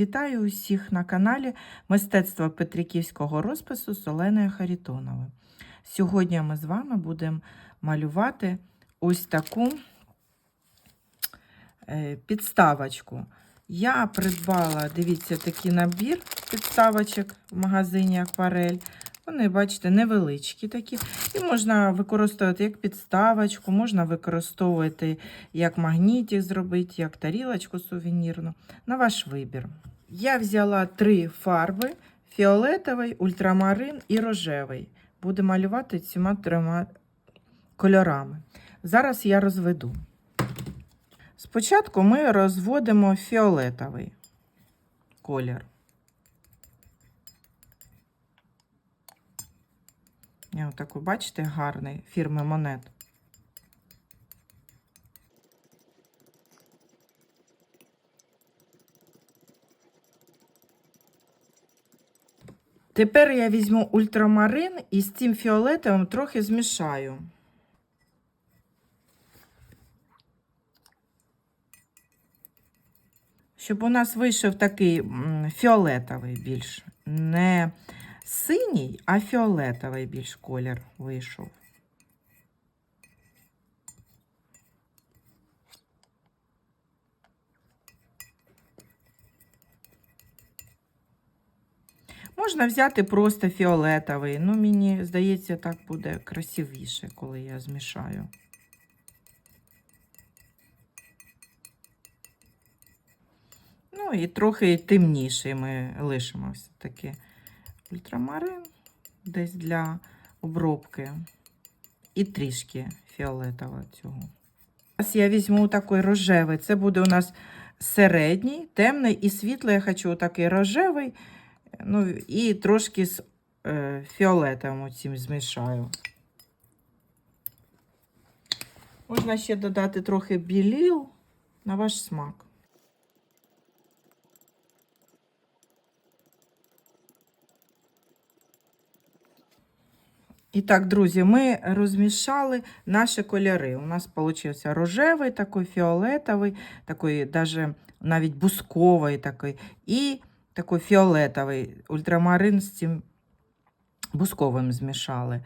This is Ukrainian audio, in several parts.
вітаю усіх на каналі Мистецтво Петриківського розпису з Оленою Харітоновою. Сьогодні ми з вами будемо малювати ось таку е, підставочку. Я придбала, дивіться, такий набір підставочок в магазині Акварель. Вони, бачите, невеличкі такі. І можна використовувати як підставочку, можна використовувати як магнітик зробити, як тарілочку сувенірну. На ваш вибір. Я взяла три фарби: фіолетовий, ультрамарин і рожевий. Буду малювати цими трьома кольорами. Зараз я розведу. Спочатку ми розводимо фіолетовий колір. Я отаку, бачите, гарний фірми Монет. Тепер я візьму ультрамарин і з цим фіолетовим трохи змішаю. Щоб у нас вийшов такий фіолетовий більш. Не синій, а фіолетовий більш колір вийшов. Можна взяти просто фіолетовий. Ну, мені здається, так буде красивіше, коли я змішаю. Ну і трохи темніший ми лишимо все-таки ультрамарин десь для обробки. І трішки фіолетового цього. Зараз я візьму такий рожевий. Це буде у нас середній, темний і світлий. Я хочу такий рожевий. Ну і трошки з е, фіолетовим цим змішаю. Можна ще додати трохи біліл на ваш смак. І так, друзі, ми розмішали наші кольори. У нас вийшов рожевий, такий фіолетовий, такий даже навіть бусковий такий, і такий фіолетовий ультрамарин з цим бусковим змішали.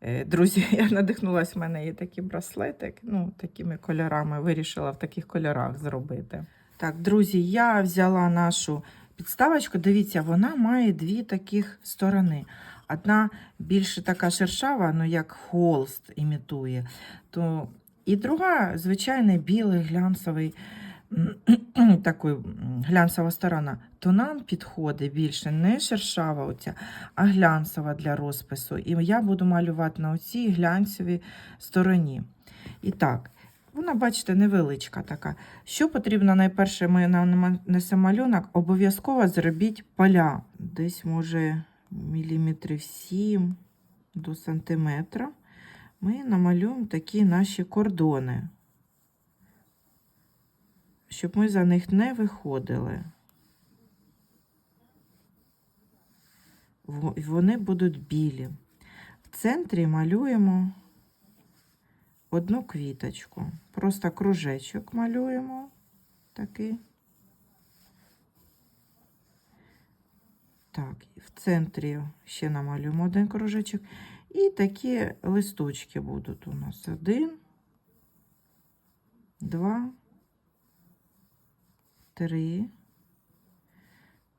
Е, Друзі, я надихнулася, в мене є такий браслетик, ну, такими кольорами, вирішила в таких кольорах зробити. Так, друзі, я взяла нашу підставочку. Дивіться, вона має дві таких сторони. Одна більше така шершава, ну як холст імітує. То... І друга, звичайний білий глянцевий, такий глянцева сторона. То нам підходить більше не шершава, оця, а глянцева для розпису. І я буду малювати на оцій глянцевій стороні. І так, вона, бачите, невеличка така. Що потрібно найперше, ми нанесемо малюнок, обов'язково зробіть поля. Десь, може, міліметрів 7 до сантиметра. Ми намалюємо такі наші кордони, щоб ми за них не виходили. Вони будуть білі. В центрі малюємо одну квіточку. Просто кружечок малюємо такий. Так, в центрі ще намалюємо один кружечок. І такі листочки будуть у нас. Один, два, три,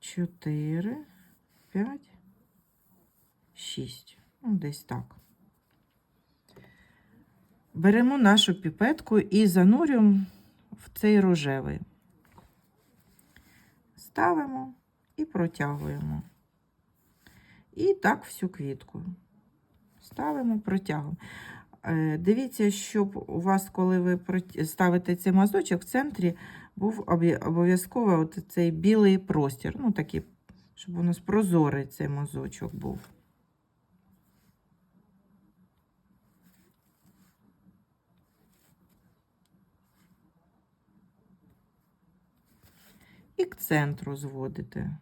чотири, п'ять, шість. Ну, десь так. Беремо нашу піпетку і занурюємо в цей рожевий. Ставимо і протягуємо. І так всю квітку. Ставимо, протягуємо. Е, Дивіться, щоб у вас, коли ви ставите цей мазочок, в центрі був обов'язково цей білий простір. Ну, такий, щоб у нас прозорий цей мазочок був. І к центру зводите.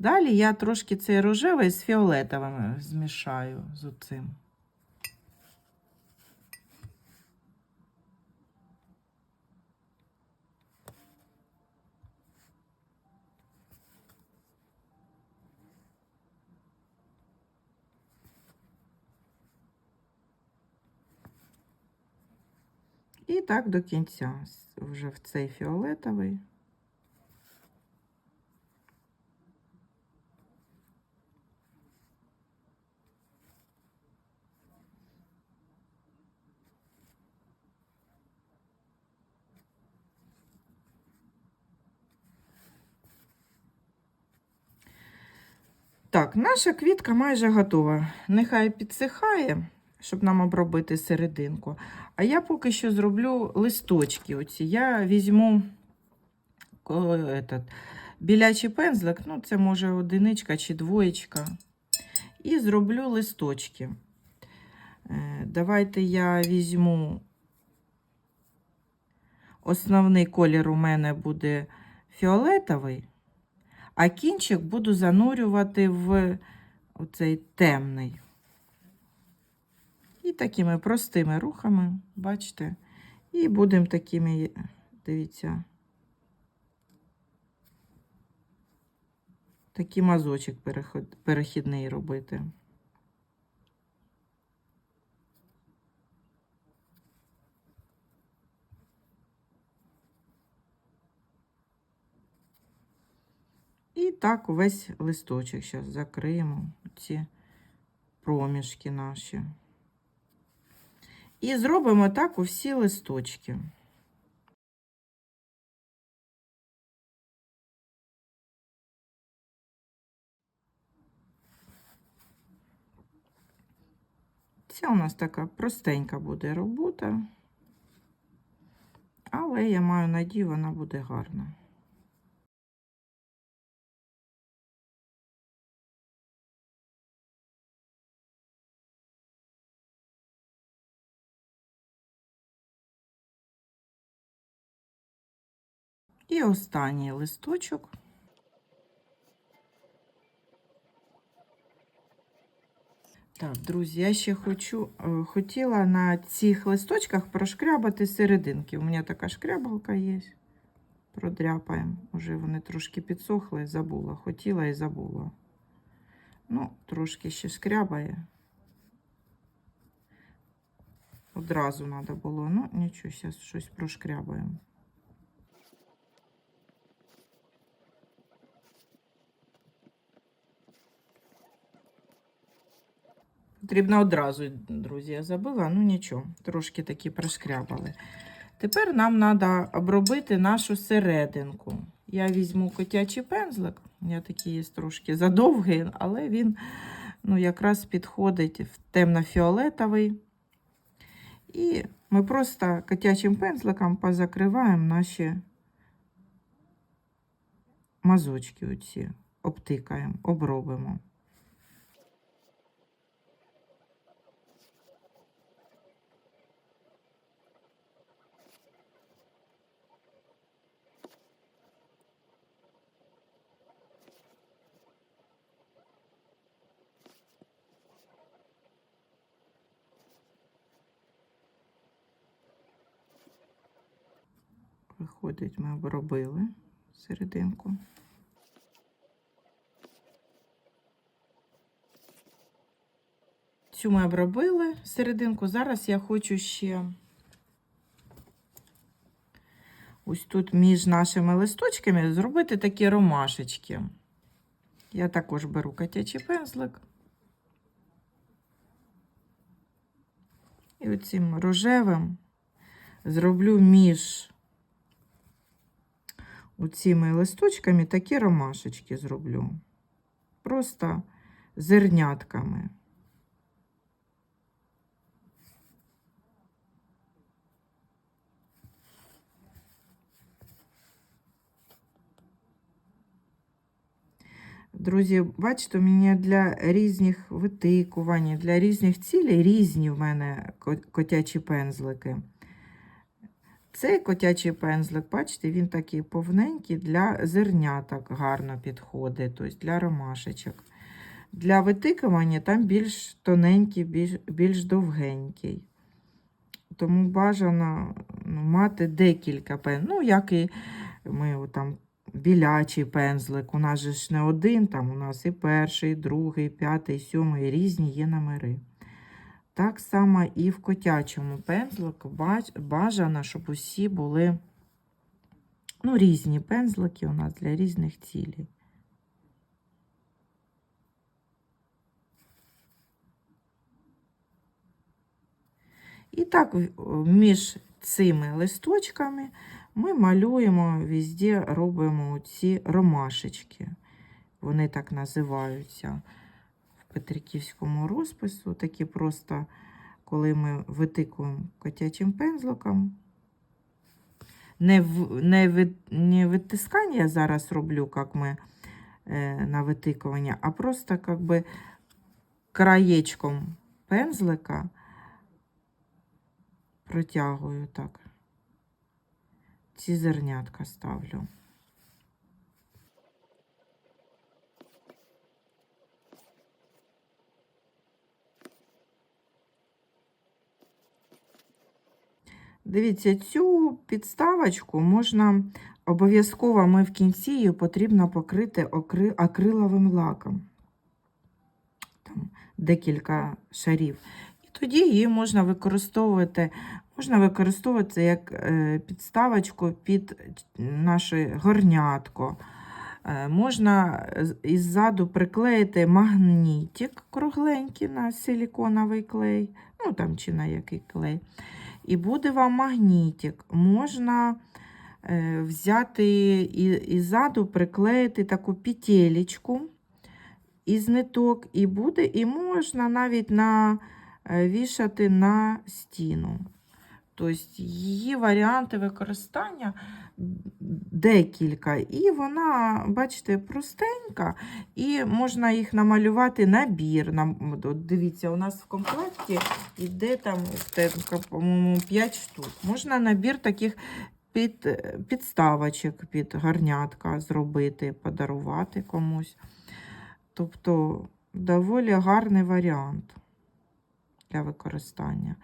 Далі я трошки цей рожевий з фіолетовим е, змішаю з оцим. І так до кінця вже в цей фіолетовий. Так, наша квітка майже готова. Нехай підсихає, щоб нам обробити серединку. А я поки що зроблю листочки. Оці. Я візьму этот, білячий пензлик, ну це може одиничка чи двоєчка. І зроблю листочки. Е, Давайте я візьму. Основний колір у мене буде фіолетовий, а кінчик буду занурювати в оцей темний. І такими простими рухами, бачите, і будемо такими, дивіться, такий мазочок перехідний робити. І так весь листочок зараз закриємо ці проміжки наші. І зробимо так у всі листочки. Це у нас така простенька буде робота, але я маю надію, вона буде гарна. І останній листочок. Так, друзі, я ще хочу, е, хотіла на цих листочках прошкрябати серединки. У мене така шкрябалка є. Продряпаємо. Уже вони трошки підсохли, забула. Хотіла і забула. Ну, трошки ще шкрябає. Одразу треба було. Ну, нічого, зараз щось прошкрябаємо. Потрібно одразу, друзі, я забула, ну нічого, трошки такі прошкрябали. Тепер нам треба обробити нашу серединку. Я візьму котячий пензлик. У мене такий є трошки задовгий, але він ну, якраз підходить в темно-фіолетовий. І ми просто котячим пензликом позакриваємо наші мазочки, оці, обтикаємо, обробимо. Виходить, ми обробили серединку. Цю ми обробили серединку. Зараз я хочу ще ось тут між нашими листочками зробити такі ромашечки. Я також беру котячий пензлик. І оцим рожевим зроблю між оціми листочками такі ромашечки зроблю. Просто зернятками. Друзі, бачите, у мене для різних витикувань, для різних цілей різні в мене котячі пензлики. Цей котячий пензлик, бачите, він такий повненький для зерняток гарно підходить, тобто для ромашечок. Для витикування там більш тоненький, більш, більш довгенький. Тому бажано ну, мати декілька пензликів. Ну, як і ми там білячий пензлик. У нас же ж не один, там у нас і перший, і другий, і п'ятий, і сьомий, різні є номери. Так само і в котячому пензлику бажано, щоб усі були ну, різні пензлики у нас для різних цілей. І так між цими листочками ми малюємо везде, робимо ці ромашечки. Вони так називаються Петриківському розпису. Такі просто, коли ми витикуємо котячим пензликом. Не, в, не, ви, не витискання я зараз роблю, як ми е, на витикування, а просто как би краєчком пензлика протягую так. Ці зернятка ставлю. Дивіться, цю підставочку можна обов'язково ми в кінці її потрібно покрити акриловим лаком. Там декілька шарів. І тоді її можна використовувати, можна використовувати як е, підставочку під наше горнятко. Е, Можна іззаду приклеїти магнітик кругленький на силіконовий клей, ну там чи на який клей. І буде вам магнітик. Можна е, взяти і, і ззаду приклеїти таку петелечку із ниток, і буде, і можна навіть на, е, вішати на стіну. Тобто її варіанти використання декілька. І вона, бачите, простенька, і можна їх намалювати набір. Дивіться, у нас в комплекті йде там, по-моєму, 5 штук. Можна набір таких під, підставочок під гарнятка зробити, подарувати комусь. Тобто доволі гарний варіант для використання.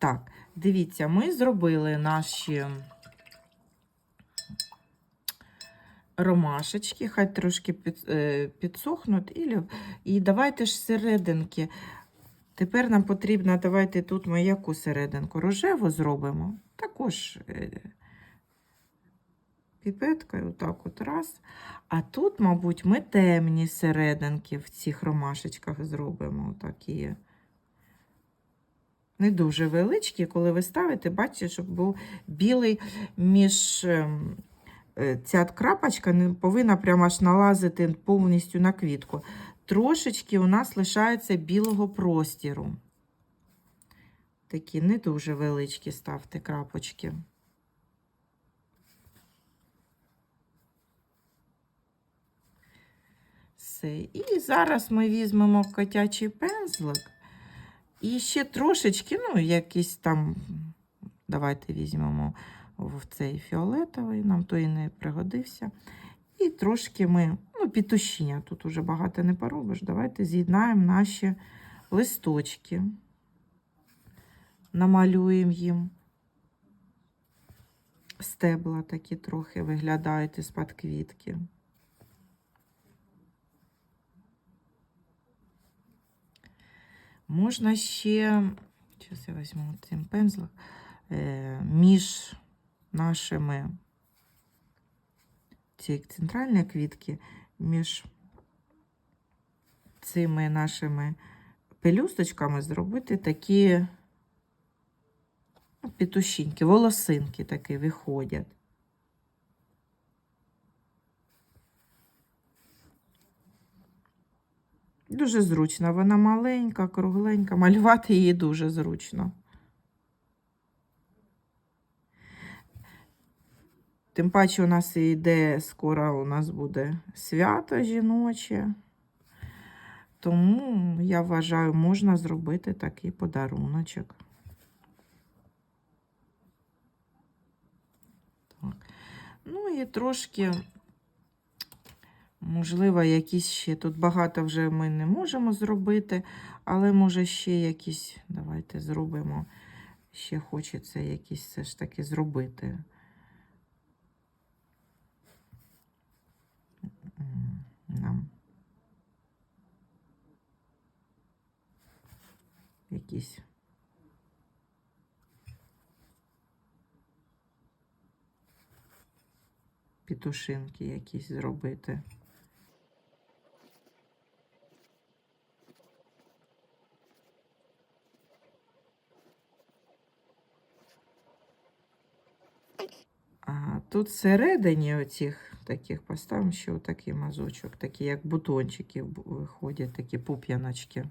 Так, дивіться, ми зробили наші ромашечки, хай трошки е, підсохнуть. І, давайте ж серединки. Тепер нам потрібно, давайте тут ми яку серединку рожеву зробимо. Також е, піпеткою, отак от раз. А тут, мабуть, ми темні серединки в цих ромашечках зробимо. Такі. Не дуже величкі, коли ви ставите, бачите, щоб був білий між ем, е, ця крапочка не повинна прямо аж налазити повністю на квітку. Трошечки у нас лишається білого простіру. Такі не дуже величкі ставте крапочки. І зараз ми візьмемо котячий пензлик. І ще трошечки, ну, якийсь там, давайте візьмемо в цей фіолетовий, нам той не пригодився. І трошки ми, ну, пітушіння, тут уже багато не поробиш. Давайте з'єднаємо наші листочки, намалюємо їм. Стебла такі трохи виглядають із-під квітки. Можна ще, зараз я візьму цим пензлик, е, між нашими ці центральні квітки, між цими нашими пелюсточками зробити такі ну, петушинки, волосинки такі виходять. Дуже зручно. Вона маленька, кругленька. Малювати її дуже зручно. Тим паче у нас йде, скоро у нас буде свято жіноче. Тому, я вважаю, можна зробити такий подаруночок. Так. Ну і трошки Можливо, якісь ще. Тут багато вже ми не можемо зробити, але може ще якісь. Давайте зробимо. Ще хочеться якісь все ж таки зробити. Нам. якісь. Пітушинки якісь зробити. А тут всередині оцих таких поставимо ще отакий мазочок, такі як бутончики виходять, такі пуп'яночки.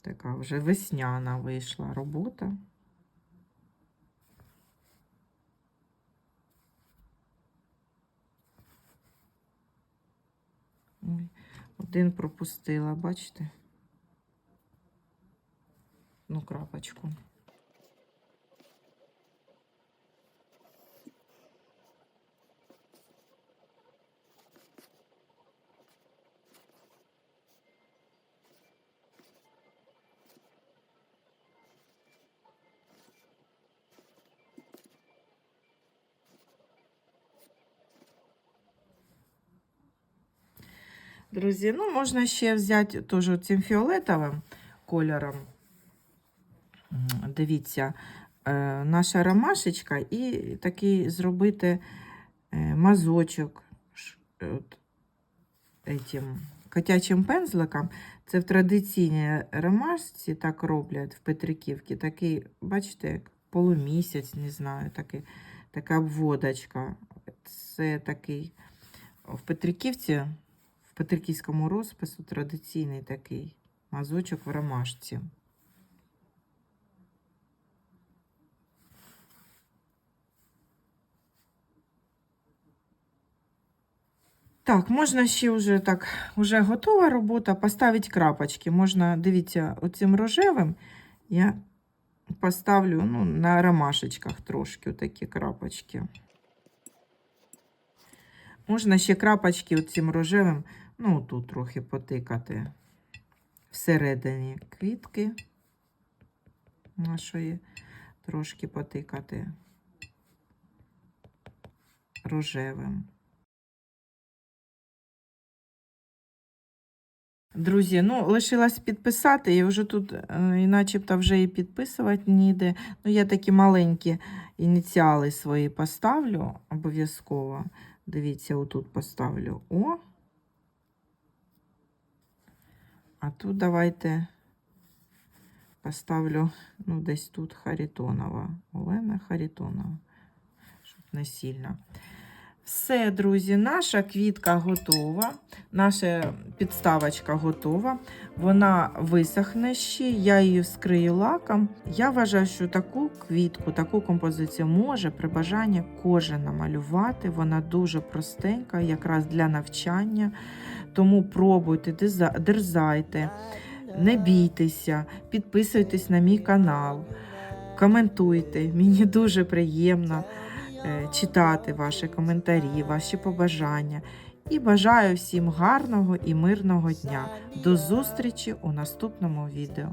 Така вже весняна вийшла робота. Один пропустила, бачите? Ну, крапочку. Друзі, ну можна ще взяти теж цим фіолетовим кольором. Дивіться, е, наша ромашечка і такий зробити е, мазочок ш- от, котячим пензликом. Це в традиційній ромашці так роблять в Петриківці. Такий, бачите, як полумісяць, не знаю, такий, така обводочка. Це такий в Петриківці в петриківському розпису традиційний такий мазочок в ромашці. Так, можна ще вже так, вже готова робота, поставити крапочки. Можна, дивіться, оцим рожевим я поставлю ну, на ромашечках трошки такі крапочки. Можна ще крапочки оцим рожевим, ну, тут трохи потикати всередині квітки нашої, трошки потикати рожевим. Друзі, ну, лишилось підписати, я вже тут, е, і начебто вже і підписувати ніде. Ну, я такі маленькі ініціали свої поставлю обов'язково. Дивіться, отут поставлю О. А тут давайте поставлю, ну, десь тут Харитонова. Олена Харитонова. Щоб не сильно. Все, друзі, наша квітка готова, наша підставочка готова. Вона висохне ще, я її вскрию лаком. Я вважаю, що таку квітку, таку композицію може при бажанні кожен намалювати. Вона дуже простенька, якраз для навчання. Тому пробуйте, дерзайте, не бійтеся, підписуйтесь на мій канал, коментуйте. Мені дуже приємно читати ваші коментарі, ваші побажання. І бажаю всім гарного і мирного дня. До зустрічі у наступному відео.